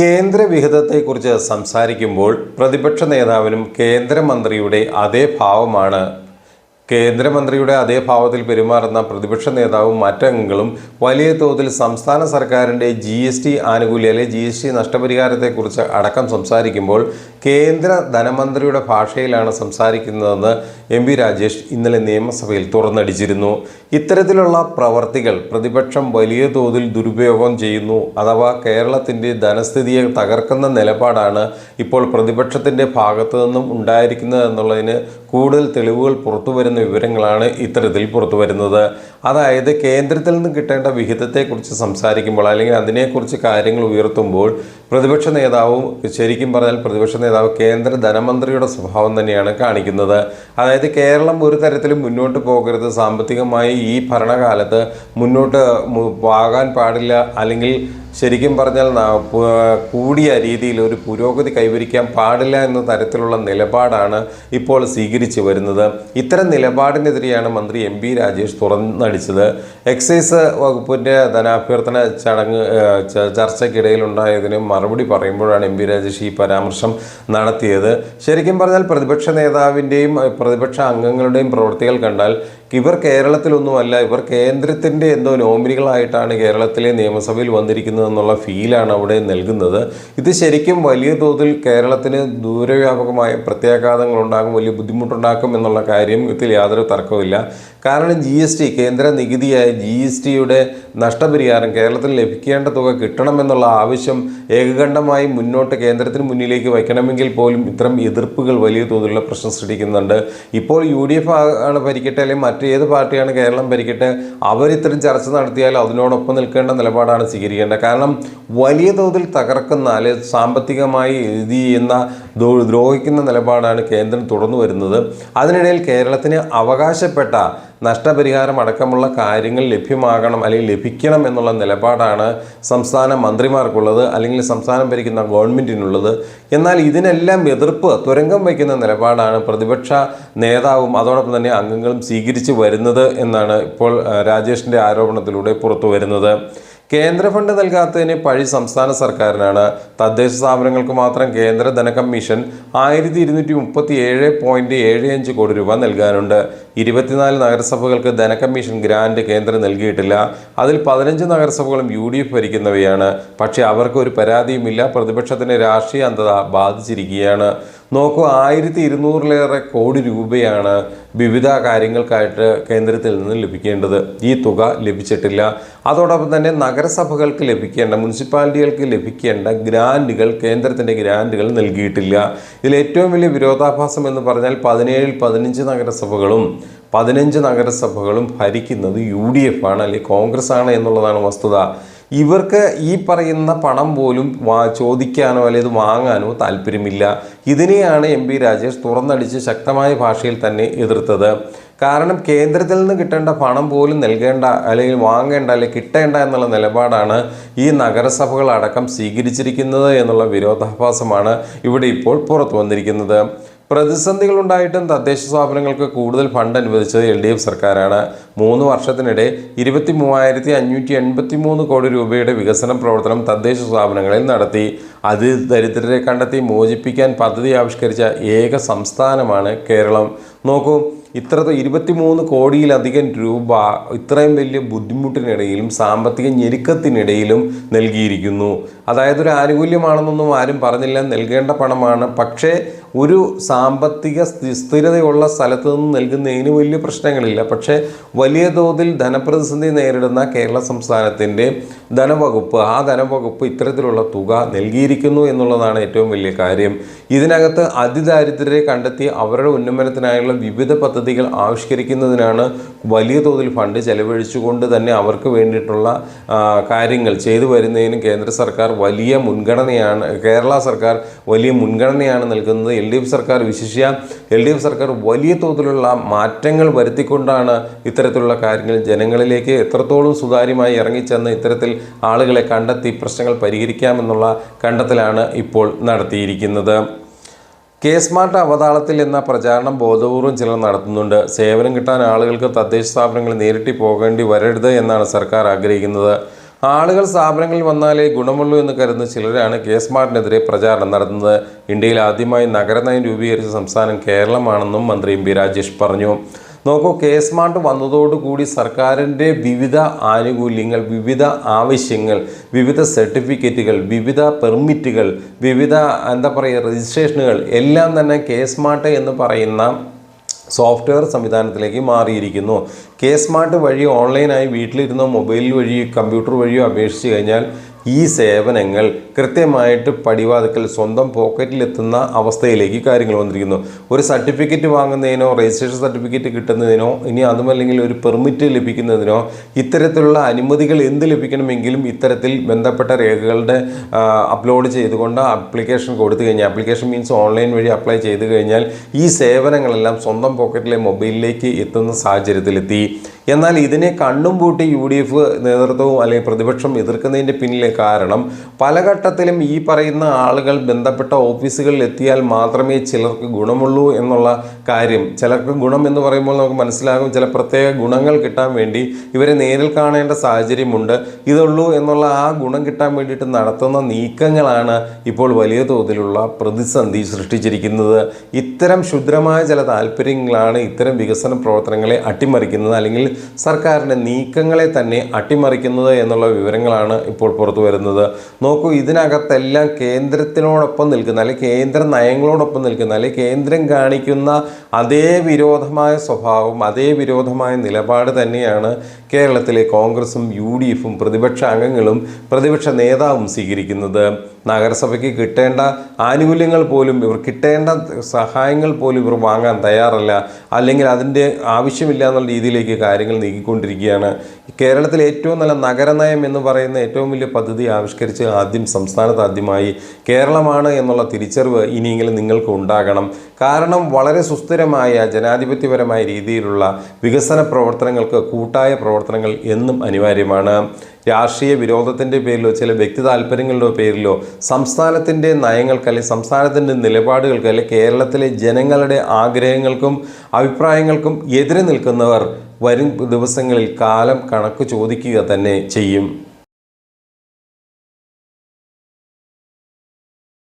കേന്ദ്ര വിഹിതത്തെക്കുറിച്ച് സംസാരിക്കുമ്പോൾ പ്രതിപക്ഷ നേതാവിനും കേന്ദ്രമന്ത്രിയുടെ അതേ ഭാവമാണ്. കേന്ദ്രമന്ത്രിയുടെ അതേ ഭാവത്തിൽ പെരുമാറുന്ന പ്രതിപക്ഷ നേതാവും മറ്റംഗങ്ങളും വലിയ തോതിൽ സംസ്ഥാന സർക്കാരിന്റെ ജി എസ് ടി ആനുകൂല്യം അല്ലെ ജി എസ് ടി നഷ്ടപരിഹാരത്തെക്കുറിച്ച് അടക്കം സംസാരിക്കുമ്പോൾ കേന്ദ്ര ധനമന്ത്രിയുടെ ഭാഷയിലാണ് സംസാരിക്കുന്നതെന്ന് എം വി രാജേഷ് ഇന്നലെ നിയമസഭയിൽ തുറന്നടിച്ചിരുന്നു. ഇത്തരത്തിലുള്ള പ്രവർത്തികൾ പ്രതിപക്ഷം വലിയ തോതിൽ ദുരുപയോഗം ചെയ്യുന്നു. അഥവാ കേരളത്തിന്റെ ധനസ്ഥിതിയെ തകർക്കുന്ന നിലപാടാണ് ഇപ്പോൾ പ്രതിപക്ഷത്തിന്റെ ഭാഗത്തു നിന്നും ഉണ്ടായിരിക്കുന്നത് എന്നുള്ളതിന് കൂടുതൽ തെളിവുകൾ പുറത്തു വരുന്ന വിവരങ്ങളാണ് ഇത്തരത്തിൽ പുറത്തു വരുന്നത് അതായത് കേന്ദ്രത്തിൽ നിന്ന് കിട്ടേണ്ട വിഹിതത്തെക്കുറിച്ച് സംസാരിക്കുമ്പോൾ അല്ലെങ്കിൽ അതിനെക്കുറിച്ച് കാര്യങ്ങൾ ഉയർത്തുമ്പോൾ പ്രതിപക്ഷ നേതാവും ശരിക്കും പറഞ്ഞാൽ പ്രതിപക്ഷ നേതാവ് കേന്ദ്ര ധനമന്ത്രിയുടെ സ്വഭാവം തന്നെയാണ് കാണിക്കുന്നത്. അതായത് കേരളം ഒരു തരത്തിലും മുന്നോട്ട് പോകരുത്. സാമ്പത്തികമായി ഈ ഭരണകാലത്ത് മുന്നോട്ട് പോകാൻ പാടില്ല. അല്ലെങ്കിൽ ശരിക്കും പറഞ്ഞാൽ കൂടിയ രീതിയിൽ ഒരു പുരോഗതി കൈവരിക്കാൻ പാടില്ല എന്ന തരത്തിലുള്ള നിലപാടാണ് ഇപ്പോൾ സ്വീകരിച്ചു വരുന്നത്. ഇത്തരം നിലപാടിനെതിരെയാണ് മന്ത്രി എം പി രാജേഷ് തുറന്നടിച്ചത്. എക്സൈസ് വകുപ്പിന്റെ ധനാഭ്യർത്ഥന ചടങ്ങ് ചർച്ചയ്ക്കിടയിലുണ്ടായതിന് മറുപടി പറയുമ്പോഴാണ് എം പി രാജേഷ് ഈ പരാമർശം നടത്തിയത്. ശരിക്കും പറഞ്ഞാൽ പ്രതിപക്ഷ നേതാവിന്റെയും ഏഹ്, പ്രതിപക്ഷ അംഗങ്ങളുടെയും പ്രവൃത്തികൾ കണ്ടാൽ ഇവർ കേരളത്തിലൊന്നുമല്ല ഇവർ കേന്ദ്രത്തിന്റെ എന്തോ നോമിനികളായിട്ടാണ് കേരളത്തിലെ നിയമസഭയിൽ വന്നിരിക്കുന്നത് എന്നുള്ള ഫീലാണ് അവിടെ നൽകുന്നത്. ഇത് ശരിക്കും വലിയ തോതിൽ കേരളത്തിന് ദൂരവ്യാപകമായ പ്രത്യാഘാതങ്ങൾ ഉണ്ടാകും വലിയ ബുദ്ധിമുട്ടുണ്ടാക്കും എന്നുള്ള കാര്യം ഇതിൽ യാതൊരു തർക്കവുമില്ല. കാരണം ജി എസ് ടി കേന്ദ്ര നികുതിയായ ജി എസ് ടിയുടെ നഷ്ടപരിഹാരം കേരളത്തിൽ ലഭിക്കേണ്ട തുക കിട്ടണമെന്നുള്ള ആവശ്യം ഏകകണ്ഠമായി മുന്നോട്ട് കേന്ദ്രത്തിന് മുന്നിലേക്ക് വയ്ക്കണമെങ്കിൽ പോലും ഇത്തരം എതിർപ്പുകൾ വലിയ തോതിലുള്ള പ്രശ്നം സൃഷ്ടിക്കുന്നുണ്ട്. ഇപ്പോൾ യു ഡി എഫ് ആണ് ഭരിക്കട്ടെ അല്ലെങ്കിൽ മറ്റേത് പാർട്ടിയാണ് കേരളം ഭരിക്കട്ടെ അവർ ഇത്തരം ചർച്ച നടത്തിയാൽ അതിനോടൊപ്പം നിൽക്കേണ്ട നിലപാടാണ് സ്വീകരിക്കേണ്ടത്. കാരണം വലിയ തോതിൽ തകർക്കുന്ന അല്ലെങ്കിൽ സാമ്പത്തികമായി ഇത് ചെയ്യുന്ന ദ്രോ- ദ്രോഹിക്കുന്ന നിലപാടാണ് കേന്ദ്രം തുടർന്നു വരുന്നത്. അതിനിടയിൽ കേരളത്തിന് അവകാശപ്പെട്ട നഷ്ടപരിഹാരം അടക്കമുള്ള കാര്യങ്ങൾ ലഭ്യമാകണം അല്ലെങ്കിൽ ലഭിക്കണം എന്നുള്ള നിലപാടാണ് സംസ്ഥാന മന്ത്രിമാർക്കുള്ളത് അല്ലെങ്കിൽ സംസ്ഥാനം ഭരിക്കുന്ന ഗവൺമെന്റിനുള്ളത് എന്നാൽ ഇതിനെല്ലാം എതിർപ്പ് തുരങ്കം വയ്ക്കുന്ന നിലപാടാണ് പ്രതിപക്ഷ നേതാവും അതോടൊപ്പം തന്നെ അംഗങ്ങളും സ്വീകരിച്ചു വരുന്നത് എന്നാണ് ഇപ്പോൾ രാജേഷിന്റെ ആരോപണത്തിലൂടെ പുറത്തു വരുന്നത്. കേന്ദ്ര ഫണ്ട് നൽകാത്തതിന് പഴി സംസ്ഥാന സർക്കാരിനാണ് തദ്ദേശ സ്ഥാപനങ്ങൾക്ക് മാത്രം കേന്ദ്ര ധനകമ്മീഷൻ ആയിരത്തി ഇരുന്നൂറ്റി മുപ്പത്തി ഏഴ് പോയിന്റ് ഏഴ് അഞ്ച് കോടി രൂപ നൽകാനുണ്ട്. ഇരുപത്തിനാല് നഗരസഭകൾക്ക് ധനകമ്മീഷൻ ഗ്രാന്റ് കേന്ദ്രം നൽകിയിട്ടില്ല. അതിൽ പതിനഞ്ച് നഗരസഭകളും യു ഡി എഫ് ഭരിക്കുന്നവയാണ്. പക്ഷേ അവർക്ക് ഒരു പരാതിയുമില്ല. പ്രതിപക്ഷത്തിന്റെ രാഷ്ട്രീയ അന്ധത ബാധിച്ചിരിക്കുകയാണ്. നോക്കൂ ആയിരത്തി ഇരുന്നൂറിലേറെ കോടി രൂപയാണ് വിവിധ കാര്യങ്ങൾക്കായിട്ട് കേന്ദ്രത്തിൽ നിന്ന് ലഭിക്കേണ്ടത്. ഈ തുക ലഭിച്ചിട്ടില്ല. അതോടൊപ്പം തന്നെ നഗരസഭകൾക്ക് ലഭിക്കേണ്ട മുനിസിപ്പാലിറ്റികൾക്ക് ലഭിക്കേണ്ട ഗ്രാന്റുകൾ കേന്ദ്രത്തിന്റെ ഗ്രാന്റുകൾ നൽകിയിട്ടില്ല. ഇതിൽ ഏറ്റവും വലിയ വിരോധാഭാസം എന്ന് പറഞ്ഞാൽ പതിനേഴിൽ പതിനഞ്ച് നഗരസഭകളും പതിനഞ്ച് നഗരസഭകളും ഭരിക്കുന്നത് യു ഡി എഫ് ആണ് അല്ലെങ്കിൽ കോൺഗ്രസ് ആണ് എന്നുള്ളതാണ് വസ്തുത. ഇവർക്ക് ഈ പറയുന്ന പണം പോലും വാ ചോദിക്കാനോ അല്ലെങ്കിൽ വാങ്ങാനോ താല്പര്യമില്ല. ഇതിനെയാണ് എം പി രാജേഷ് തുറന്നടിച്ച് ശക്തമായ ഭാഷയിൽ തന്നെ എതിർത്തത്. കാരണം കേന്ദ്രത്തിൽ നിന്ന് കിട്ടേണ്ട പണം പോലും നൽകേണ്ട അല്ലെങ്കിൽ വാങ്ങേണ്ട അല്ലെങ്കിൽ കിട്ടേണ്ട എന്നുള്ള നിലപാടാണ് ഈ നഗരസഭകൾ അടക്കം സ്വീകരിച്ചിരിക്കുന്നത് എന്നുള്ള വിരോധാഭാസമാണ് ഇവിടെ ഇപ്പോൾ പുറത്തു വന്നിരിക്കുന്നത്. പ്രതിസന്ധികൾ ഉണ്ടായിട്ടും തദ്ദേശ സ്ഥാപനങ്ങൾക്ക് കൂടുതൽ ഫണ്ട് അനുവദിച്ചത് എൽ ഡി എഫ് സർക്കാരാണ്. മൂന്ന് വർഷത്തിനിടെ ഇരുപത്തി മൂവായിരത്തി അഞ്ഞൂറ്റി എൺപത്തി മൂന്ന് കോടി രൂപയുടെ വികസന പ്രവർത്തനം തദ്ദേശ സ്ഥാപനങ്ങളിൽ നടത്തി. അത് ദരിദ്രരെ കണ്ടെത്തി മോചിപ്പിക്കാൻ പദ്ധതി ആവിഷ്കരിച്ച ഏക സംസ്ഥാനമാണ് കേരളം. നോക്കൂ ഇത്ര ഇരുപത്തിമൂന്ന് കോടിയിലധികം രൂപ ഇത്രയും വലിയ ബുദ്ധിമുട്ടിനിടയിലും സാമ്പത്തിക ഞെരുക്കത്തിനിടയിലും നൽകിയിരിക്കുന്നു. അതായത് ഒരു ആനുകൂല്യമാണെന്നൊന്നും ആരും പറഞ്ഞില്ല നൽകേണ്ട പണമാണ്. പക്ഷേ ഒരു സാമ്പത്തിക സ്ഥിരതയുള്ള സ്ഥലത്ത് നിന്ന് നൽകുന്നതിന് വലിയ പ്രശ്നങ്ങളില്ല. പക്ഷേ വലിയ തോതിൽ ധനപ്രതിസന്ധി നേരിടുന്ന കേരള സംസ്ഥാനത്തിന്റെ ധനവകുപ്പ് ആ ധനവകുപ്പ് ഇത്തരത്തിലുള്ള തുക നൽകിയിരിക്കുന്നു എന്നുള്ളതാണ് ഏറ്റവും വലിയ കാര്യം. ഇതിനകത്ത് അതിദാരിദ്ര്യരെ കണ്ടെത്തി അവരുടെ ഉന്നമനത്തിനായുള്ള വിവിധ പദ്ധതികൾ ആവിഷ്കരിക്കുന്നതിനാണ് വലിയ തോതിൽ ഫണ്ട് ചെലവഴിച്ചുകൊണ്ട് തന്നെ അവർക്ക് വേണ്ടിയിട്ടുള്ള കാര്യങ്ങൾ ചെയ്തു വരുന്നതിന് കേന്ദ്ര സർക്കാർ വലിയ മുൻഗണനയാണ് കേരള സർക്കാർ വലിയ മുൻഗണനയാണ് നൽകുന്നത്. എൽ ഡി എഫ് സർക്കാർ വിശേഷിച്ച എൽ ഡി എഫ് സർക്കാർ വലിയ തോതിലുള്ള മാറ്റങ്ങൾ വരുത്തിക്കൊണ്ടാണ് ഇത്തരത്തിലുള്ള കാര്യങ്ങൾ ജനങ്ങളിലേക്ക് എത്രത്തോളം സുതാര്യമായി ഇറങ്ങിച്ചെന്ന് ഇത്തരത്തിൽ ആളുകളെ കണ്ടെത്തി പ്രശ്നങ്ങൾ പരിഹരിക്കാമെന്നുള്ള കണ്ടെത്തലാണ് ഇപ്പോൾ നടത്തിയിരിക്കുന്നത്. കെ സ്മാർട്ട് അവതാളത്തിൽ എന്ന പ്രചാരണം ബോധപൂർവം ചിലർ നടത്തുന്നുണ്ട്. സേവനം കിട്ടാൻ ആളുകൾക്ക് തദ്ദേശ സ്ഥാപനങ്ങൾ നേരിട്ട് പോകേണ്ടി വരരുത് എന്നാണ് സർക്കാർ ആഗ്രഹിക്കുന്നത്. ആളുകൾ സ്ഥാപനങ്ങളിൽ വന്നാലേ ഗുണമുള്ളൂ എന്ന് കരുതുന്ന ചിലരാണ് കെ സ്മാർട്ടിനെതിരെ പ്രചാരണം നടത്തുന്നത്. ഇന്ത്യയിൽ ആദ്യമായി നഗരനയം രൂപീകരിച്ച സംസ്ഥാനം കേരളമാണെന്നും മന്ത്രി എം പി രാജേഷ് പറഞ്ഞു. നോക്കൂ കെ സ്മാർട്ട് വന്നതോടുകൂടി സർക്കാരിന്റെ വിവിധ ആനുകൂല്യങ്ങൾ വിവിധ ആവശ്യങ്ങൾ വിവിധ സർട്ടിഫിക്കറ്റുകൾ വിവിധ പെർമിറ്റുകൾ വിവിധ എന്താ പറയുക രജിസ്ട്രേഷനുകൾ എല്ലാം തന്നെ കെ സ്മാർട്ട് എന്ന് പറയുന്ന സോഫ്റ്റ്വെയർ സംവിധാനത്തിലേക്ക് മാറിയിരിക്കുന്നു. കെ സ്മാർട്ട് വഴി ഓൺലൈനായി വീട്ടിലിരുന്നോ മൊബൈൽ വഴി കമ്പ്യൂട്ടർ വഴിയോ അപേക്ഷിച്ച് കഴിഞ്ഞാൽ ഈ സേവനങ്ങൾ കൃത്യമായിട്ട് പടിവാതിക്കൽ സ്വന്തം പോക്കറ്റിൽ എത്തുന്ന അവസ്ഥയിലേക്ക് കാര്യങ്ങൾ വന്നിരിക്കുന്നു. ഒരു സർട്ടിഫിക്കറ്റ് വാങ്ങുന്നതിനോ രജിസ്ട്രേഷൻ സർട്ടിഫിക്കറ്റ് കിട്ടുന്നതിനോ ഇനി അതുമല്ലെങ്കിൽ ഒരു പെർമിറ്റ് ലഭിക്കുന്നതിനോ ഇത്തരത്തിലുള്ള അനുമതികൾ എന്ത് ലഭിക്കണമെങ്കിലും ഇത്തരത്തിൽ ബന്ധപ്പെട്ട രേഖകളുടെ അപ്ലോഡ് ചെയ്തുകൊണ്ട് അപ്ലിക്കേഷൻ കൊടുത്തു കഴിഞ്ഞാൽ ആപ്ലിക്കേഷൻ മീൻസ് ഓൺലൈൻ വഴി അപ്ലൈ ചെയ്തു കഴിഞ്ഞാൽ ഈ സേവനങ്ങളെല്ലാം സ്വന്തം പോക്കറ്റിലെ മൊബൈലിലേക്ക് എത്തുന്ന സാഹചര്യത്തിലെത്തി. എന്നാൽ ഇതിനെ കണ്ണും പൂട്ടി യു ഡി എഫ് നേതൃത്വവും അല്ലെങ്കിൽ പ്രതിപക്ഷം എതിർക്കുന്നതിന്റെ പിന്നിലെ കാരണം പല ഘട്ടത്തിലും ഈ പറയുന്ന ആളുകൾ ബന്ധപ്പെട്ട ഓഫീസുകളിൽ എത്തിയാൽ മാത്രമേ ചിലർക്ക് ഗുണമുള്ളൂ എന്നുള്ള കാര്യം. ചിലർക്ക് ഗുണം എന്ന് പറയുമ്പോൾ നമുക്ക് മനസ്സിലാകും ചില പ്രത്യേക ഗുണങ്ങൾ കിട്ടാൻ വേണ്ടി ഇവരെ നേരിൽ കാണേണ്ട സാഹചര്യമുണ്ട്. ഇതുള്ളൂ എന്നുള്ള ആ ഗുണം കിട്ടാൻ വേണ്ടിയിട്ട് നടത്തുന്ന നീക്കങ്ങളാണ് ഇപ്പോൾ വലിയ തോതിലുള്ള പ്രതിസന്ധി സൃഷ്ടിച്ചിരിക്കുന്നത്. ഇത്തരം ക്ഷുദ്രമായ ചില താല്പര്യങ്ങളാണ് ഇത്തരം വികസന പ്രവർത്തനങ്ങളെ അട്ടിമറിക്കുന്നത് അല്ലെങ്കിൽ സർക്കാരിന്റെ നീക്കങ്ങളെ തന്നെ അട്ടിമറിക്കുന്നത് എന്നുള്ള വിവരങ്ങളാണ് ഇപ്പോൾ പുറത്തു വരുന്നത്. നോക്കൂ ഇതിനകത്തെല്ലാം കേന്ദ്രത്തിനോടൊപ്പം നിൽക്കുന്ന അല്ലെങ്കിൽ കേന്ദ്ര നയങ്ങളോടൊപ്പം നിൽക്കുന്ന അല്ലെങ്കിൽ കേന്ദ്രം കാണിക്കുന്ന അതേ വിരോധമായ സ്വഭാവം അതേ വിരോധമായ നിലപാട് തന്നെയാണ് കേരളത്തിലെ കോൺഗ്രസും യു ഡി എഫും പ്രതിപക്ഷ അംഗങ്ങളും പ്രതിപക്ഷ നേതാവും സ്വീകരിക്കുന്നത്. നഗരസഭയ്ക്ക് കിട്ടേണ്ട ആനുകൂല്യങ്ങൾ പോലും ഇവർ കിട്ടേണ്ട സഹായങ്ങൾ പോലും ഇവർ വാങ്ങാൻ തയ്യാറല്ല. അല്ലെങ്കിൽ അതിന്റെ ആവശ്യമില്ല എന്നുള്ള രീതിയിലേക്ക് കാര്യങ്ങൾ നീക്കിക്കൊണ്ടിരിക്കുകയാണ് കേരളത്തിലെ ഏറ്റവും നല്ല നഗരനയം എന്ന് പറയുന്ന ഏറ്റവും വലിയ പദ്ധതി ആവിഷ്കരിച്ച് ആദ്യം സംസ്ഥാനത്ത് ആദ്യമായി കേരളമാണ് എന്നുള്ള തിരിച്ചറിവ് ഇനിയെങ്കിലും നിങ്ങൾക്ക് ഉണ്ടാകണം. കാരണം വളരെ സുസ്ഥിരമായ ജനാധിപത്യപരമായ രീതിയിലുള്ള വികസന പ്രവർത്തനങ്ങൾക്ക് കൂട്ടായ പ്രവർത്തനങ്ങൾ എന്നും അനിവാര്യമാണ്. രാഷ്ട്രീയ വിരോധത്തിന്റെ പേരിലോ ചില വ്യക്തി താല്പര്യങ്ങളുടെ പേരിലോ സംസ്ഥാനത്തിന്റെ നയങ്ങൾക്ക് അല്ലെങ്കിൽ സംസ്ഥാനത്തിന്റെ നിലപാടുകൾക്ക് അല്ലെങ്കിൽ കേരളത്തിലെ ജനങ്ങളുടെ ആഗ്രഹങ്ങൾക്കും അഭിപ്രായങ്ങൾക്കും എതിരെ നിൽക്കുന്നവർ വരും ദിവസങ്ങളിൽ കാലം കണക്ക് ചോദിക്കുക തന്നെ ചെയ്യും.